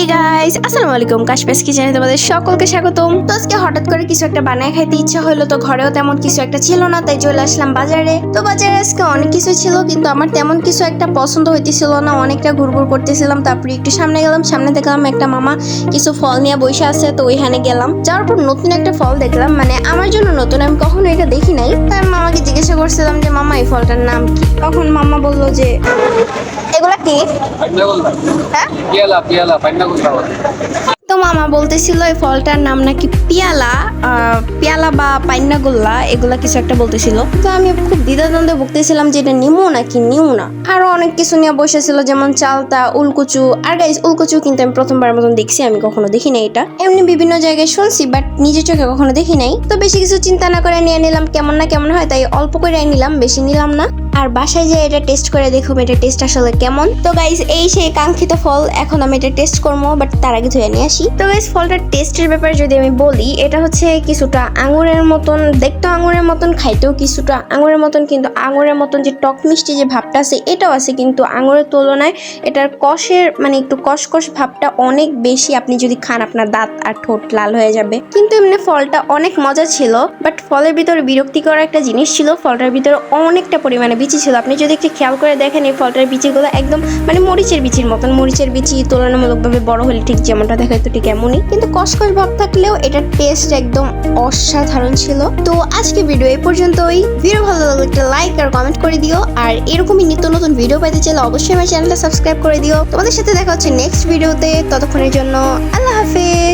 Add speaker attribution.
Speaker 1: আসসালামু আলাইকুম কাশপাস কিচেনে তোমাদের সকলকে স্বাগতম। তো আজকে হঠাৎ করে কিছু একটা বানায় খাইতে ইচ্ছা হলো তো ঘরেও তেমন কিছু একটা ছিল না তাই চলে আসলাম বাজারে। তো বাজারে আজকে অনেক কিছু ছিল কিন্তু আমার তেমন কিছু একটা পছন্দ হইতেছিল না অনেকটা ঘুরঘুর করতেছিলাম তারপরে একটু সামনে গেলাম সামনে দেখলাম একটা মামা কিছু ফল নিয়ে বসে আছে তো ওইখানে গেলাম। যাওয়ার পর নতুন একটা ফল দেখলাম মানে আমার জন্য নতুন আমি কখনো এটা দেখি নাই। তাই মামাকে জিজ্ঞাসা করছিলাম যে মামা এই ফলটার নাম কি? তখন মামা বলল যে এগুলা কি? হ্যাঁ?
Speaker 2: পিয়ালা পিয়ালা।
Speaker 1: তো মামা বলতেছিল এই ফলটার নাম নাকি পিয়ালা পিয়ালা বা পাইনাগোল্লা, এগুলা কিছু একটা বলতেছিল। তো আমি খুব দ্বিধাদ্বন্দ্বে ভুগতেছিলাম যে এটা নিমু নাকি নিউ না। আরও অনেক কিছু নিয়ে বসেছিল, যেমন চালতা, উলকুচু। আর গাইস উলকুচু কিন্তু আমি প্রথমবার মতন দেখছি, আমি কখনো দেখি নাই এটা। এমনি বিভিন্ন জায়গায় শুনছি বাট নিজের চোখে কখনো দেখি নাই। তো বেশি কিছু চিন্তা না করে নিয়ে নিলাম, কেমন না কেমন হয়, তাই অল্প করে নিলাম, বেশি নিলাম না। আর বাসায় যে এটা টেস্ট করে দেখুম এটা টেস্ট আসলে কেমন। তো গাইজ এই সেই কাঙ্ক্ষিত ফল, এখন আমি এটা টেস্ট করব বাট তার আগে ধুয়ে নিয়ে আসি। তো গাইজ ফলটার টেস্টের ব্যাপারে যদি আমি বলি, এটা হচ্ছে কিছুটা আঙুরের মতন, দেখতে আঙুরের মতন, খাইতেও কিছুটা আঙুরের মতন, কিন্তু আঙুরের মতন যে টক মিষ্টি যে ভাবটা আছে, এটাও আছে, কিন্তু আঙুরের তুলনায় এটার কষের মানে একটু কষকষ ভাবটা অনেক বেশি আপনি যদি খান, আপনার দাঁত আর ঠোঁট লাল হয়ে যাবে। কিন্তু এমনি ফলটা অনেক মজা ছিল বাট ফলের ভিতরে বিরক্তিকর একটা জিনিস ছিল, ফলটার ভিতরে অনেকটা পরিমাণে বিচি ছিল। আপনি যদি একটু খেয়াল করে দেখেন, এই ফলটার বিচিগুলো একদম মানে মরিচের বিচির মতন। মরিচের বিচি তুলনামূলকভাবে বড় হলে ঠিক যেমনটা দেখায় তো ঠিক এমনই। কিন্তু কসকস ভাব থাকলেও এটার টেস্ট একদম অসাধারণ ছিল। তো আজকে ভিডিও এই পর্যন্তই। ভিডিও ভালো লাগলে একটা লাইক আর কমেন্ট করে দিও। আর এরকমই নিত্য নতুন ভিডিও পাইতে চাইলে অবশ্যই আমার চ্যানেলটা সাবস্ক্রাইব করে দিও। তোমাদের সাথে দেখা হচ্ছে নেক্সট ভিডিওতে ততক্ষণের জন্য আল্লাহ হাফেজ।